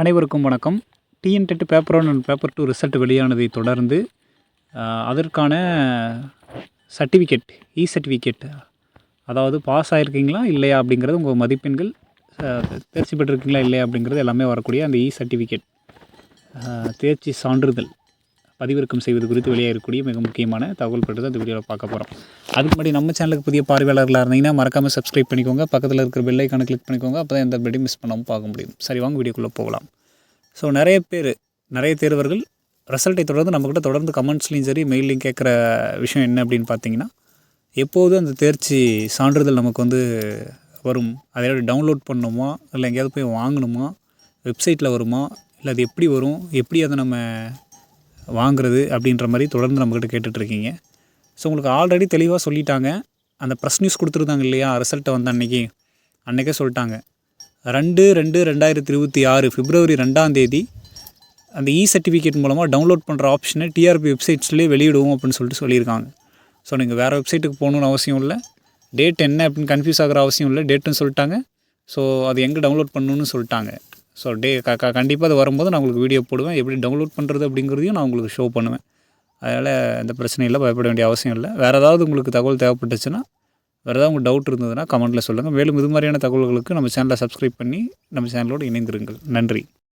அனைவருக்கும் வணக்கம். TNTET paper one and paper two result வெளியானதை தொடர்ந்து அதற்கான சர்டிஃபிகேட் இ சர்டிஃபிகேட் அதாவது பாஸ் ஆகிருக்கீங்களா இல்லையா அப்படிங்கிறது உங்கள் மதிப்பெண்கள் தேர்ச்சி பெற்றிருக்கீங்களா இல்லையா அப்படிங்கிறது எல்லாமே வரக்கூடிய அந்த இ சர்டிஃபிகேட் தேர்ச்சி சான்றிதழ். பதிவிறக்கம் செய்வது குறித்து வெளியாகக்கூடிய மிக முக்கியமான தகவல் பற்றி தான் வீடியோவில் பார்க்க போகிறோம் அதுக்கு முன்னாடி நம்ம சேனலுக்கு புதிய பார்வையாளர்களாக இருந்தீங்கன்னா மறக்காமல் சப்ஸ்கிரைப் பண்ணிக்கோங்க. பக்கத்தில் இருக்கிற பெல்லைக்கான கிளிக் பண்ணிக்கோங்க. அப்போ தான் எந்த படி மிஸ் பண்ணாமல் பார்க்க முடியும். சரி வாங்க வீடியோக்குள்ளே போகலாம். ஸோ நிறைய பேர் நிறைய தேர்வர்கள் ரிசல்ட்டை தொடர்ந்து நம்மக்கிட்ட தொடர்ந்து கமெண்ட்ஸ்லையும் சரி மெயிலையும் கேட்குற விஷயம் என்ன அப்படின்னு பார்த்தீங்கன்னா எப்போது அந்த தேர்ச்சி சான்றிதழ் நமக்கு வந்து வரும். அதை டவுன்லோட் பண்ணணுமா இல்லை எங்கேயாவது போய் வாங்கணுமா? வெப்சைட்டில் வருமா? இல்லை அது எப்படி வரும்? எப்படி அதை நம்ம வாங்குறது அப்படின்ற மாதிரி தொடர்ந்து நம்மக்கிட்ட கேட்டுட்ருக்கீங்க. ஸோ உங்களுக்கு ஆல்ரெடி தெளிவாக சொல்லிட்டாங்க. அந்த ப்ரெஸ் நியூஸ் கொடுத்துருந்தாங்க இல்லையா? ரிசல்ட்டை வந்த அன்றைக்கி அன்றைக்கே சொல்லிட்டாங்க. ரெண்டு ரெண்டு ரெண்டாயிரத்தி இருபத்தி ஆறு பிப்ரவரி ரெண்டாம் தேதி அந்த இ சர்டிஃபிகேட் மூலமாக டவுன்லோட் பண்ணுற ஆப்ஷனை டிஆர்பி வெப்சைட்ஸ்லேயே வெளியிடுவோம் அப்படின்னு சொல்லிட்டு சொல்லியிருக்காங்க. ஸோ நீங்கள் வேறு வெப்சைட்டுக்கு போகணுன்னு அவசியம் இல்லை. டேட் என்ன அப்படின்னு கன்ஃபியூஸ் ஆகிற அவசியம் இல்லை. டேட்டுன்னு சொல்லிட்டாங்க. ஸோ அது எங்கே டவுன்லோட் பண்ணணுன்னு சொல்லிட்டாங்க. ஸோ டே க க கண்டிப்பாக அது வரும்போது நான் உங்களுக்கு வீடியோ போடுவேன். எப்படி டவுன்லோட் பண்ணுறது அப்படிங்கிறதையும் நான் உங்களுக்கு ஷோ பண்ணுவேன். அதனால் எந்த பிரச்சனையும் இல்லை பயப்பட வேண்டிய அவசியம் இல்லை. வேறு ஏதாவது உங்களுக்கு தகவல் தேவைப்பட்டுச்சுன்னா வேறு ஏதாவது உங்களுக்கு டவுட் இருந்ததுன்னா கமெண்ட்டில் சொல்லுங்கள் மேலும் இது மாதிரியான தகவல்களுக்கு நம்ம சேனலை சப்ஸ்கிரைப் பண்ணி நம்ம சேனலோடு இணைந்திருங்கள். நன்றி.